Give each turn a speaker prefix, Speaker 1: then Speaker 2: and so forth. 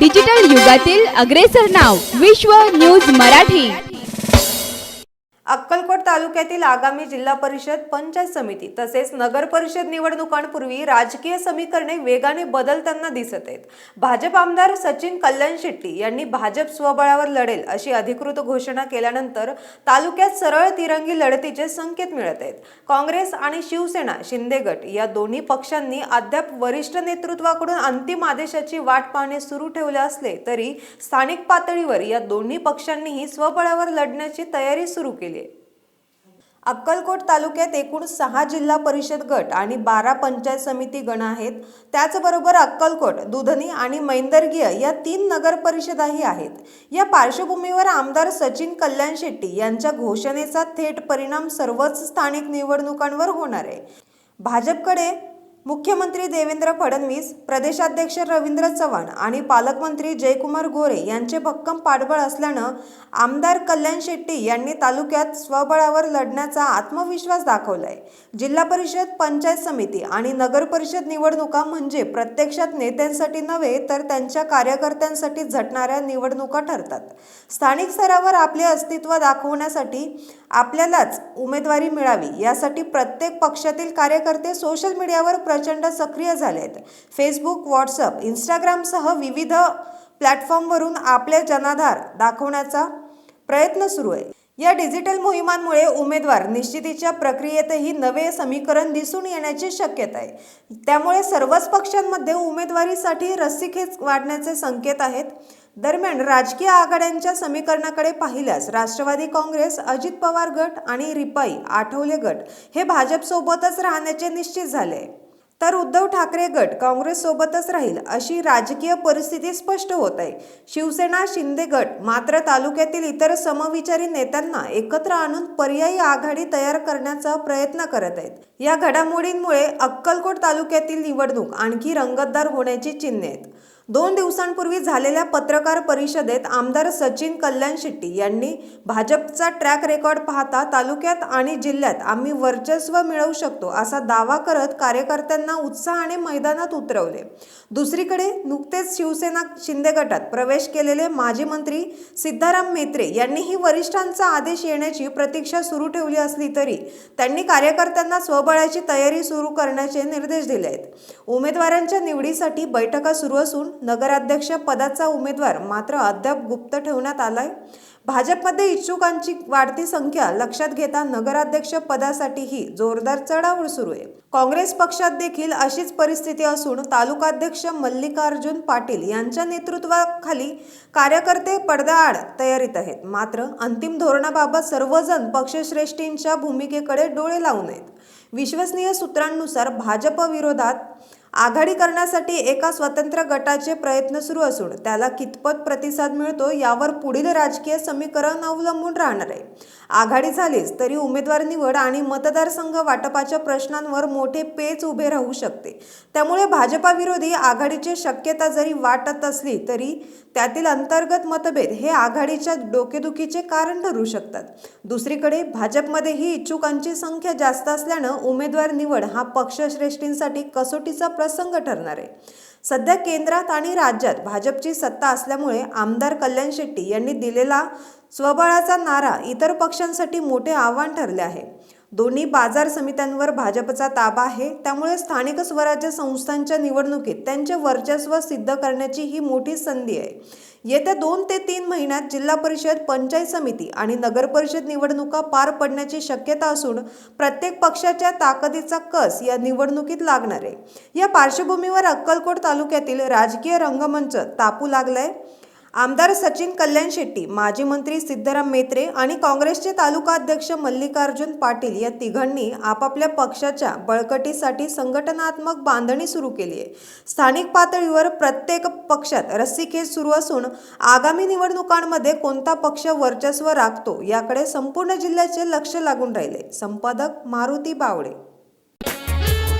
Speaker 1: Digital युगातील अग्रेसर नाव विश्व न्यूज मराठी.
Speaker 2: अक्कलकोट तालुक्यातील आगामी जिल्हा परिषद पंचायत समिती तसेच नगर परिषद निवडणुकांपूर्वी राजकीय समीकरणे वेगाने बदलताना दिसत आहेत. भाजप आमदार सचिन कल्याण शेट्टी यांनी भाजप स्वबळावर लढेल अशी अधिकृत घोषणा केल्यानंतर तालुक्यात सरळ तिरंगी लढतीचे संकेत मिळत आहेत. काँग्रेस आणि शिवसेना शिंदे गट या दोन्ही पक्षांनी अद्याप वरिष्ठ नेतृत्वाकडून अंतिम आदेशाची वाट पाहणे सुरू ठेवले असले तरी स्थानिक पातळीवर या दोन्ही पक्षांनीही स्वबळावर लढण्याची तयारी सुरू केली अक्कलकोट तालुक्यात एकूण सहा जिल्हा परिषद गट आणि बारा पंचायत समिती गण आहेत. त्याचबरोबर अक्कलकोट दुधनी आणि मैंदर्गीय या तीन नगर परिषदाही आहेत. या पार्श्वभूमीवर आमदार सचिन कल्याण शेट्टी यांच्या घोषणेचा थेट परिणाम सर्वच स्थानिक निवडणुकांवर होणार आहे. भाजपकडे मुख्यमंत्री देवेंद्र फडणवीस प्रदेशाध्यक्ष रवींद्र चव्हाण आणि पालकमंत्री जयकुमार गोरे यांचे भक्कम पाठबळ असल्यानं आमदार कल्याण शेट्टी यांनी तालुक्यात स्वबळावर लढण्याचा आत्मविश्वास दाखवलाय. जिल्हा परिषद पंचायत समिती आणि नगर परिषद निवडणुका म्हणजे प्रत्यक्षात नेत्यांसाठी नव्हे तर त्यांच्या कार्यकर्त्यांसाठी झटणाऱ्या निवडणुका ठरतात. स्थानिक स्तरावर आपले अस्तित्व दाखवण्यासाठी आपल्यालाच उमेदवारी मिळावी यासाठी प्रत्येक पक्षातील कार्यकर्ते सोशल मीडियावर प्रचंड सक्रिय झाले आहेत फेसबुक व्हॉट्सअप इंस्टाग्रामसह विविध प्लॅटफॉर्मवरून आपले जनाधार दाखवण्याचा प्रयत्न सुरू आहे. या डिजिटल मोहिमांमुळे उमेदवार निश्चितीच्या प्रक्रियेतही नवे समीकरण दिसून येण्याची शक्यता आहे. त्यामुळे सर्वच पक्षांमध्ये उमेदवारीसाठी रस्सीखेच वाढण्याचे संकेत आहेत. दरम्यान राजकीय आघाड्यांच्या समीकरणाकडे पाहिल्यास राष्ट्रवादी काँग्रेस अजित पवार गट आणि रिपाई आठवले गट हे भाजपसोबतच राहण्याचे निश्चित झाले आहे. तर उद्धव ठाकरे गट काँग्रेससोबतच राहील अशी राजकीय परिस्थिती स्पष्ट होत आहे. शिवसेना शिंदे गट मात्र तालुक्यातील इतर समविचारी नेत्यांना एकत्र आणून पर्यायी आघाडी तयार करण्याचा प्रयत्न करत आहेत. या घडामोडींमुळे अक्कलकोट तालुक्यातील निवडणूक आणखी रंगतदार होण्याची चिन्हे आहेत. दोन दिवसांपूर्वी झालेल्या पत्रकार परिषदेत आमदार सचिन कल्याण शेट्टी यांनी भाजपचा ट्रॅक रेकॉर्ड पाहता तालुक्यात आणि जिल्ह्यात आम्ही वर्चस्व मिळवू शकतो असा दावा करत कार्यकर्त्यांना उत्साहाने मैदानात उतरवले. दुसरीकडे नुकतेच शिवसेना शिंदे गटात प्रवेश केलेले माजी मंत्री सिद्धाराम मेत्रे यांनीही वरिष्ठांचा आदेश येण्याची प्रतीक्षा सुरू ठेवली असली तरी त्यांनी कार्यकर्त्यांना स्वबळाची तयारी सुरू करण्याचे निर्देश दिले आहेत. उमेदवारांच्या निवडीसाठी बैठका सुरू असून नगराध्यक्ष पदाचा उमेदवार मात्र अद्याप गुप्त ठेवण्यात आलाय. भाजपमध्ये इच्छुकांची वाढती संख्या लक्षात घेता नगराध्यक्ष पदासाठीही जोरदार चढावळ सुरू आहे. काँग्रेस पक्षात देखील अशीच परिस्थिती असून तालुकाध्यक्ष मल्लिकार्जुन पाटील यांच्या नेतृत्वाखाली कार्यकर्ते पडद्याआड तयारीत आहेत. मात्र अंतिम धोरणाबाबत सर्वजण पक्षश्रेष्ठींच्या भूमिकेकडे डोळे लावून आहेत. विश्वसनीय सूत्रांनुसार भाजप विरोधात आघाडी करण्यासाठी एका स्वतंत्र गटाचे प्रयत्न सुरू असून त्याला कितपत प्रतिसाद मिळतो यावर पुढील राजकीय समीकरण अवलंबून राहणार आहे. आघाडी झालीच तरी उमेदवार निवड आणि मतदारसंघ वाटपाच्या प्रश्नांवर मोठे पेच उभे राहू शकते. त्यामुळे भाजपाविरोधी आघाडीची शक्यता जरी वाटत असली तरी त्यातील अंतर्गत मतभेद हे आघाडीच्या डोकेदुखीचे कारण ठरू शकतात. दुसरीकडे भाजपमध्येही इच्छुकांची संख्या जास्त असल्यानं उमेदवार निवड हा पक्षश्रेष्ठींसाठी कसोटीचा प्रसंग ठरणार आहे. सध्या केंद्रात आणि राज्यात भाजपची सत्ता असल्यामुळे आमदार कल्याण शेट्टी यांनी दिलेला स्वबळाचा नारा इतर पक्षांसाठी मोठे आव्हान ठरले आहे. दोन्ही बाजार समित्यांवर भाजपचा ताबा आहे. त्यामुळे स्थानिक स्वराज्य संस्थांच्या निवडणुकीत त्यांचे वर्चस्व सिद्ध करण्याची ही मोठी संधी आहे. येत्या दोन ते तीन महिन्यात जिल्हा परिषद पंचायत समिती आणि नगर परिषद निवडणुका पार पडण्याची शक्यता असून प्रत्येक पक्षाच्या ताकदीचा कस या निवडणुकीत लागणार आहे. या पार्श्वभूमीवर अक्कलकोट तालुक्यातील राजकीय रंगमंच तापू लागलाय. आमदार सचिन कल्याण शेट्टी माजी मंत्री सिद्धराम मेत्रे आणि काँग्रेसचे तालुका अध्यक्ष मल्लिकार्जुन पाटील या तिघांनी आपापल्या पक्षाच्या बळकटीसाठी संघटनात्मक बांधणी सुरू केली आहे. स्थानिक पातळीवर प्रत्येक पक्षात रस्सीखेच सुरू असून आगामी निवडणुकांमध्ये कोणता पक्ष वर्चस्व राखतो याकडे संपूर्ण जिल्ह्याचे लक्ष लागून राहिले. संपादक मारुती बावडे